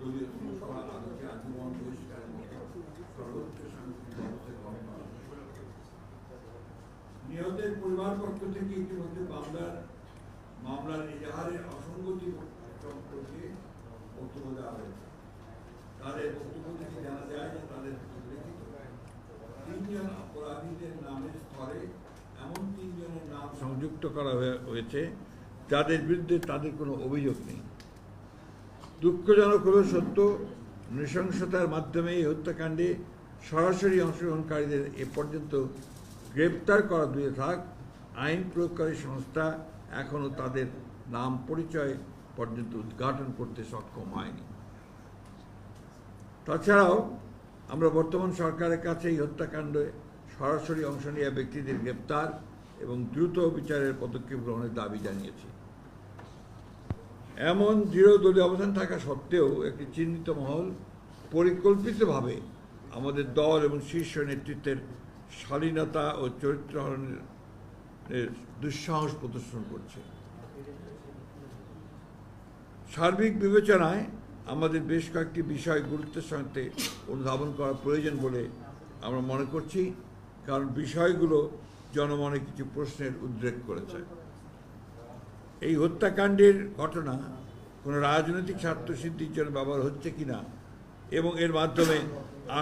দলীয় শৃঙ্খলা আলোকে আজীবন বহিষ্কারের মতো সর্বোচ্চ নিহতের পরিবার পক্ষ থেকে ইতিমধ্যে মামলার মামলার এজাহারের অসঙ্গতি সম্পর্কে বক্তব্য দেওয়া হয়েছে। তাদের বক্তব্য থেকে জানা যায় যে তাদের লিখিত তিনজন অপরাধীদের নামের স্তরে এমন তিনজনের নাম সংযুক্ত করা হয়ে- হয়েছে। যাদের বিরুদ্ধে তাদের কোনো অভিযোগ নেই। দুঃখজনক হলেও সত্য, নৃশংসতার মাধ্যমে এই হত্যাকাণ্ডে সরাসরি অংশগ্রহণকারীদের এ পর্যন্ত গ্রেপ্তার করা দূরে থাক। আইন প্রয়োগকারী সংস্থা এখনও তাদের নাম পরিচয় পর্যন্ত উদ্ঘাটন করতে সক্ষম হয়নি। তাছাড়াও আমরা বর্তমান সরকারের কাছে এই হত্যাকাণ্ডে সরাসরি অংশ নেওয়া ব্যক্তিদের গ্রেপ্তার এবং দ্রুত বিচারের পদক্ষেপ গ্রহণের দাবি জানিয়েছি। এমন দৃঢ় দলীয় অবস্থান থাকা সত্ত্বেও একটি চিহ্নিত মহল পরিকল্পিতভাবে আমাদের দল এবং শীর্ষ নেতৃত্বের শালীনতা ও চরিত্র হরণের এর দুঃসাহস প্রদর্শন করছে। সার্বিক বিবেচনায় আমাদের বেশ কয়েকটি বিষয় গুরুত্বের সঙ্গে অনুধাবন করা প্রয়োজন বলে আমরা মনে করছি, কারণ বিষয়গুলো জনমনে কিছু প্রশ্নের উদ্রেক করেছে। এই হত্যাকাণ্ডের ঘটনা কোনো রাজনৈতিক স্বার্থসিদ্ধির জন্য ব্যবহার হচ্ছে কি না, এবং এর মাধ্যমে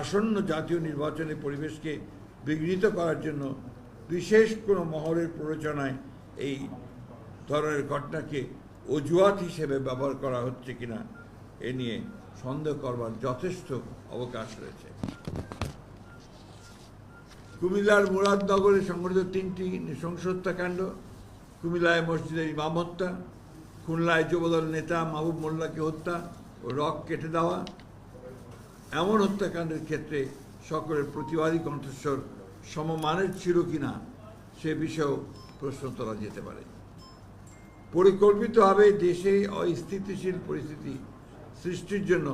আসন্ন জাতীয় নির্বাচনের পরিবেশকে বিঘ্নিত করার জন্য বিশেষ কোনো মহলের প্ররোচনায় এই ধরনের ঘটনাকে অজুহাত হিসেবে ব্যবহার করা হচ্ছে কিনা এ নিয়ে সন্দেহ করবার যথেষ্ট অবকাশ রয়েছে। কুমিল্লার মুরাদনগরে সংঘটিত তিনটি নৃশংস হত্যাকাণ্ড কুমিল্লায় মসজিদের ইমাম হত্যা, খুলনায় যুবদল নেতা মাহবুব মোল্লাকে হত্যা ও রক কেটে দেওয়া। এমন হত্যাকাণ্ডের ক্ষেত্রে সকলের প্রতিবাদী কণ্ঠস্বর সমমানের ছিল কিনা সে বিষয়েও প্রশ্ন তোলা যেতে পারে। পরিকল্পিতভাবে দেশে অস্থিতিশীল পরিস্থিতি সৃষ্টির জন্য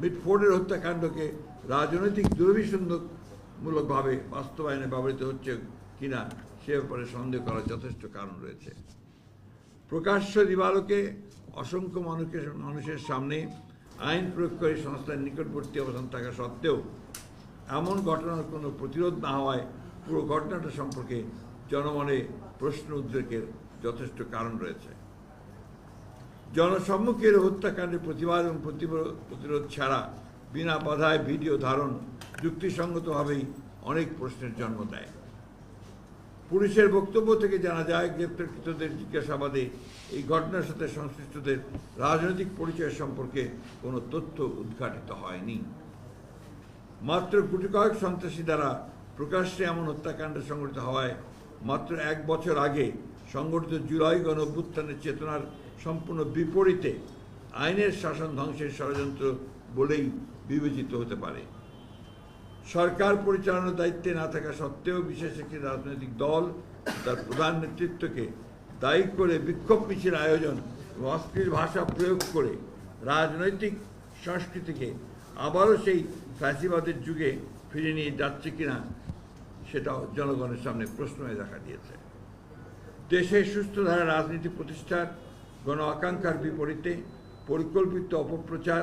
মিটফোর্ডের হত্যাকাণ্ডকে রাজনৈতিক দুর্বিসন্ধমূলকভাবে বাস্তবায়নে ব্যবহৃত হচ্ছে কিনা সে ব্যাপারে সন্দেহ করার যথেষ্ট কারণ রয়েছে। প্রকাশ্য দিবালোকে অসংখ্য মানুষের মানুষের সামনে আইন প্রয়োগকারী সংস্থার নিকটবর্তী অবস্থান থাকা সত্ত্বেও এমন ঘটনার কোনো প্রতিরোধ না হওয়ায় পুরো ঘটনাটা সম্পর্কে জনমনে প্রশ্ন উদ্রেকের যথেষ্ট কারণ রয়েছে। জনসম্মুখের হত্যাকাণ্ডের প্রতিবাদ এবং প্রতিরোধ ছাড়া বিনা বাধায় ভিডিও ধারণ যুক্তিসঙ্গতভাবেই অনেক প্রশ্নের জন্ম দেয়। পুলিশের বক্তব্য থেকে জানা যায় গ্রেপ্তারকৃতদের জিজ্ঞাসাবাদে এই ঘটনার সাথে সংশ্লিষ্টদের রাজনৈতিক পরিচয় সম্পর্কে কোনো তথ্য উদ্ঘাটিত হয়নি। মাত্র গুটি কয়েক সন্ত্রাসী দ্বারা প্রকাশ্যে এমন হত্যাকাণ্ড সংঘটিত হওয়ায় মাত্র এক বছর আগে সংগঠিত জুলাই গণ অভ্যুত্থানের চেতনার সম্পূর্ণ বিপরীতে আইনের শাসন ধ্বংসের ষড়যন্ত্র বলেই বিবেচিত হতে পারে। সরকার পরিচালনার দায়িত্বে না থাকা সত্ত্বেও বিশেষ একটি রাজনৈতিক দল তার প্রধান নেতৃত্বকে দায়ী করে বিক্ষোভ মিছিল আয়োজন অশ্লীল ভাষা প্রয়োগ করে রাজনৈতিক সংস্কৃতিকে আবারও সেই ফ্যাসিবাদের যুগে ফিরে নিয়ে যাচ্ছে কিনা সেটাও জনগণের সামনে প্রশ্ন হয়ে দেখা দিয়েছে। দেশে সুস্থ ধারা রাজনীতি প্রতিষ্ঠার গণ আকাঙ্ক্ষার বিপরীতে পরিকল্পিত অপপ্রচার,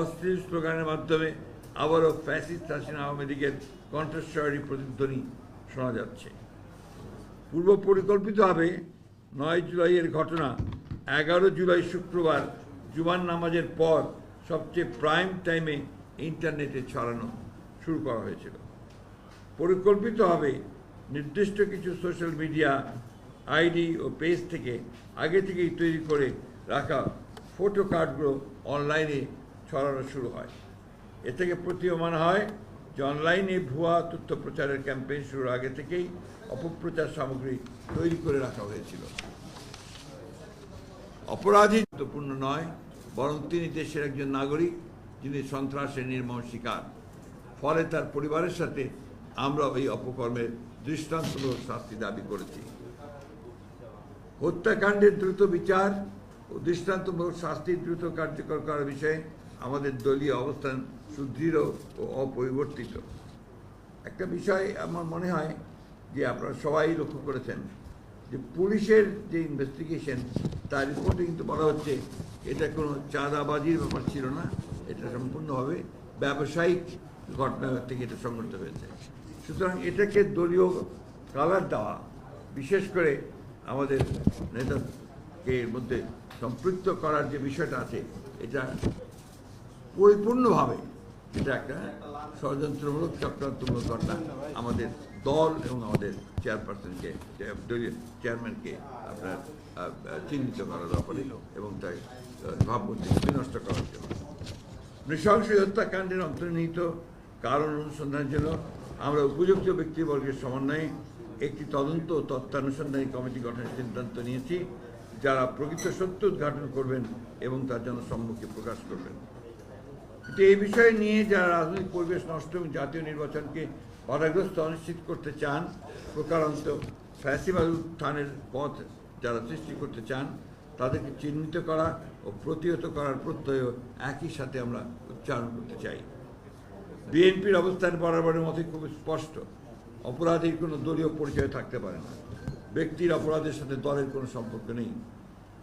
অশ্লীল স্লোগানের মাধ্যমে আবারও ফ্যাসিস্ট হাসিনা আওয়ামী লীগের কণ্ঠস্বরী প্রতিধ্বনি শোনা যাচ্ছে। পূর্ব পরিকল্পিতভাবে নয় জুলাইয়ের ঘটনা এগারো জুলাই শুক্রবার জুমান নামাজের পর সবচেয়ে প্রাইম টাইমে ইন্টারনেটে ছড়ানো শুরু করা হয়েছিল। পরিকল্পিতভাবে নির্দিষ্ট কিছু সোশ্যাল মিডিয়া আইডি ও পেজ থেকে আগে থেকেই তৈরি করে রাখা ফটো কার্ডগুলো অনলাইনে ছড়ানো শুরু হয়। এ থেকে প্রতীয়মান হয় যে অনলাইনে ভুয়া তথ্য প্রচারের ক্যাম্পেইন শুরুর আগে থেকেই অপপ্রচার সামগ্রী তৈরি করে রাখা হয়েছিল। অপরাধী গুরুত্বপূর্ণ নয়, বরং তিনি দেশের একজন নাগরিক, যিনি সন্ত্রাসের নির্মম শিকার। ফলে তার পরিবারের সাথে আমরা এই অপকর্মের দৃষ্টান্তমূলক শাস্তি দাবি করেছি। হত্যাকাণ্ডের দ্রুত বিচার ও দৃষ্টান্তমূলক শাস্তি দ্রুত কার্যকর করার বিষয়ে আমাদের দলীয় অবস্থান সুদৃঢ় ও অপরিবর্তিত। একটা বিষয় আমার মনে হয় যে আপনারা সবাই লক্ষ্য করেছেন যে পুলিশের যে ইনভেস্টিগেশন তার রিপোর্টে কিন্তু বলা হচ্ছে এটা কোনো চাঁদাবাজির ব্যাপার ছিল না, এটা সম্পূর্ণভাবে ব্যবসায়িক ঘটনা থেকে এটা সংঘটিত হয়েছে। সুতরাং এটাকে দলীয় কালার দেওয়া, বিশেষ করে আমাদের নেতাকে এর মধ্যে সম্পৃক্ত করার যে বিষয়টা আছে, এটা পরিপূর্ণভাবে এটা একটা ষড়যন্ত্রমূলক চক্রান্তমূলক ঘটনা। আমাদের দল এবং আমাদের চেয়ারপারসনকে চেয়ারম্যানকে আপনার চিহ্নিত করার ব্যাপারে এবং তাই ভাবমূর্তি বিনষ্ট করার জন্য। নৃশংস হত্যাকাণ্ডের অন্তর্নিহিত কারণ অনুসন্ধানের জন্য আমরা উপযুক্ত ব্যক্তিবর্গের সমন্বয়ে একটি তদন্ত ও তত্ত্বানুসন্ধানী কমিটি গঠনের সিদ্ধান্ত নিয়েছি, যারা প্রকৃত সত্য উদ্ঘাটন করবেন এবং তার জন্য সম্মুখে প্রকাশ করবেন। এই বিষয় নিয়ে যারা রাজনৈতিক পরিবেশ নষ্ট এবং জাতীয় নির্বাচনকে বাধাগ্রস্ত অনিশ্চিত করতে চান, প্রকারান্ত ফ্যাসিবাদ উত্থানের পথ যারা সৃষ্টি করতে চান, তাদেরকে চিহ্নিত করা ও প্রতিহত করার প্রত্যয় একই সাথে আমরা উচ্চারণ করতে চাই। বিএনপির অবস্থান বরাবরের মতোই খুব স্পষ্ট। অপরাধীর কোনো দলীয় পরিচয় থাকতে পারে না। ব্যক্তির অপরাধের সাথে দলের কোনো সম্পর্ক নেই।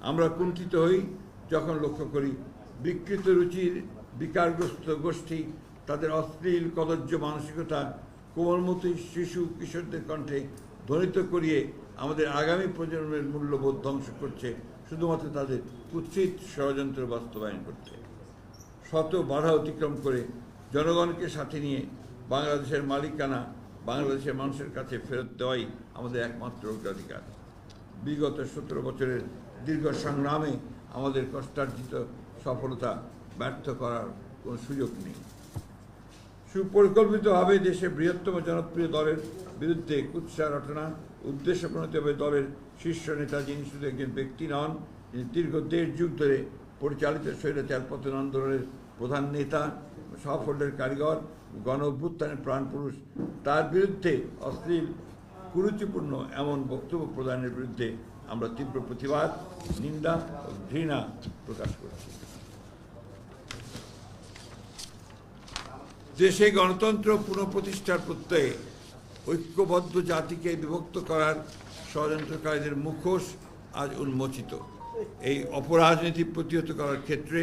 আমরা কুণ্ঠিত হই যখন লক্ষ্য করি বিকৃত রুচির বিকারগ্রস্ত গোষ্ঠী, তাদের অশ্লীল কদর্য মানসিকতা, কোমলমতি শিশু, কিশোরদের কণ্ঠে ধ্বনিত করিয়ে আমাদের আগামী প্রজন্মের মূল্যবোধ ধ্বংস করছে, শুধুমাত্র তাদের কুৎসিত ষড়যন্ত্র বাস্তবায়ন করছে শত বাধা অতিক্রম করে জনগণকে সাথে নিয়ে বাংলাদেশের মালিকানা, বাংলাদেশের মানুষের কাছে ফেরত দেওয়াই আমাদের একমাত্র অগ্রাধিকার। বিগত সতেরো বছরের দীর্ঘ সংগ্রামে আমাদের কষ্টার্জিত সফলতা ব্যর্থ করার কোনো সুযোগ নেই। সুপরিকল্পিতভাবে দেশের বৃহত্তম জনপ্রিয় দলের বিরুদ্ধে কুৎসা রটনা উদ্দেশ্য প্রণীতভাবে দলের শীর্ষ নেতা যিনি শুধু একজন ব্যক্তি নন যিনি দীর্ঘ দেড় যুগ ধরে পরিচালিত স্বৈরাচার পতন আন্দোলনের প্রধান নেতা সাফল্যের কারিগর, গণ অভ্যুত্থানের প্রাণপুরুষ তার বিরুদ্ধে অশ্লীল, কুরুচিপূর্ণ এমন বক্তব্য প্রদানের বিরুদ্ধে আমরা তীব্র প্রতিবাদ, নিন্দা ও ঘৃণা প্রকাশ করছি। দেশে গণতন্ত্র পুনঃপ্রতিষ্ঠার প্রত্যয়ে ঐক্যবদ্ধ জাতিকে বিভক্ত করার ষড়যন্ত্রকারীদের মুখোশ আজ উন্মোচিত। এই অপরাজনীতি প্রতিহত করার ক্ষেত্রে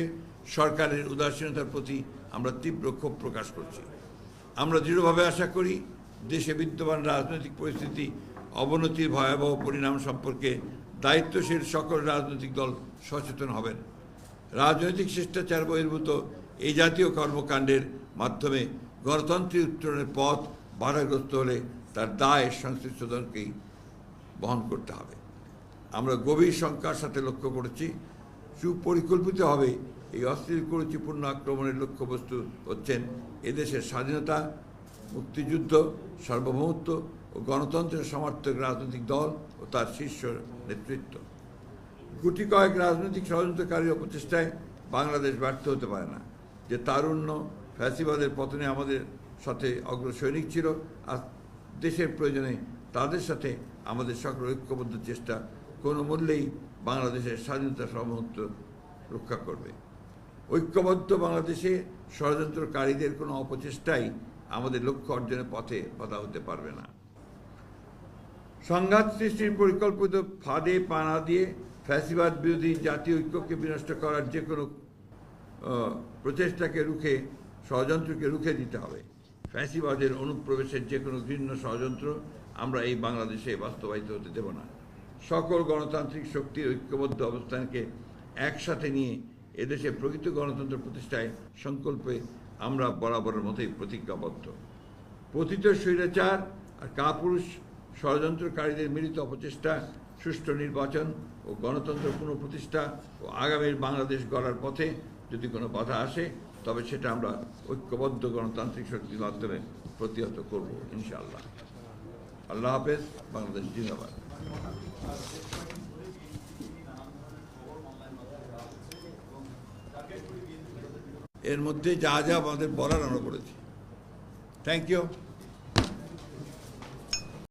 সরকারের উদাসীনতার প্রতি আমরা তীব্র ক্ষোভ প্রকাশ করছি। আমরা দৃঢ়ভাবে আশা করি দেশে বিদ্যমান রাজনৈতিক পরিস্থিতি, অবনতির ভয়াবহ পরিণাম সম্পর্কে দায়িত্বশীল সকল রাজনৈতিক দল সচেতন হবেন। রাজনৈতিক শিষ্টাচার বহির্ভূত এই জাতীয় কর্মকাণ্ডের মাধ্যমে গণতন্ত্রের উত্তরণের পথ বাধাগ্রস্ত হলে তার দায় সংশ্লিষ্ট দলকেই বহন করতে হবে। আমরা গভীর শঙ্কার সাথে লক্ষ্য করেছি সুপরিকল্পিতভাবে এই অশ্লীল কুরুচিপূর্ণ আক্রমণের লক্ষ্যবস্তু হচ্ছেন এদেশের স্বাধীনতা, মুক্তিযুদ্ধ, সার্বভৌমত্ব ও গণতন্ত্রের সমর্থক রাজনৈতিক দল ও তার শীর্ষ নেতৃত্ব। গুটি কয়েক রাজনৈতিক ষড়যন্ত্রকারীর অপচেষ্টায় বাংলাদেশ ব্যর্থ হতে পারে না। যে তারুণ্য ফ্যাসিবাদের পতনে আমাদের সাথে অগ্রসৈনিক ছিল আর দেশের প্রয়োজনে তাদের সাথে আমাদের সকল ঐক্যবদ্ধ চেষ্টা কোনো মূল্যেই বাংলাদেশের স্বাধীনতা সমর্থ রক্ষা করবে। ঐক্যবদ্ধ বাংলাদেশে ষড়যন্ত্রকারীদের কোনো অপচেষ্টাই আমাদের লক্ষ্য অর্জনের পথে বাধা হতে পারবে না। সংঘাত সৃষ্টির পরিকল্পিত ফাঁদে পা না দিয়ে ফ্যাসিবাদ বিরোধী জাতীয় ঐক্যকে বিনষ্ট করার যে কোনো প্রচেষ্টাকে রুখে ষড়যন্ত্রকে রুখে দিতে হবে। ফ্যাসিবাদের অনুপ্রবেশের যে কোনো ঘৃণ্য ষড়যন্ত্র আমরা এই বাংলাদেশে বাস্তবায়িত হতে দেব না। সকল গণতান্ত্রিক শক্তির ঐক্যবদ্ধ অবস্থানকে একসাথে নিয়ে এদেশে প্রকৃত গণতন্ত্র প্রতিষ্ঠায় সংকল্পে আমরা বরাবরের মতোই প্রতিজ্ঞাবদ্ধ। পতিত স্বৈরাচার আর কাপুরুষ ষড়যন্ত্রকারীদের মিলিত অপচেষ্টা, সুষ্ঠু নির্বাচন ও গণতন্ত্র পুনঃপ্রতিষ্ঠা ও আগামীর বাংলাদেশ গড়ার পথে যদি কোনো বাধা আসে তবে সেটা আমরা ঐক্যবদ্ধ গণতান্ত্রিক শক্তির মাধ্যমে প্রতিহত করব, ইনশাআল্লাহ। আল্লাহ হাফেজ, বাংলাদেশ জিন্দাবাদ। এর মধ্যে যা যা আমাদের বলার আমরা করেছি। Thank you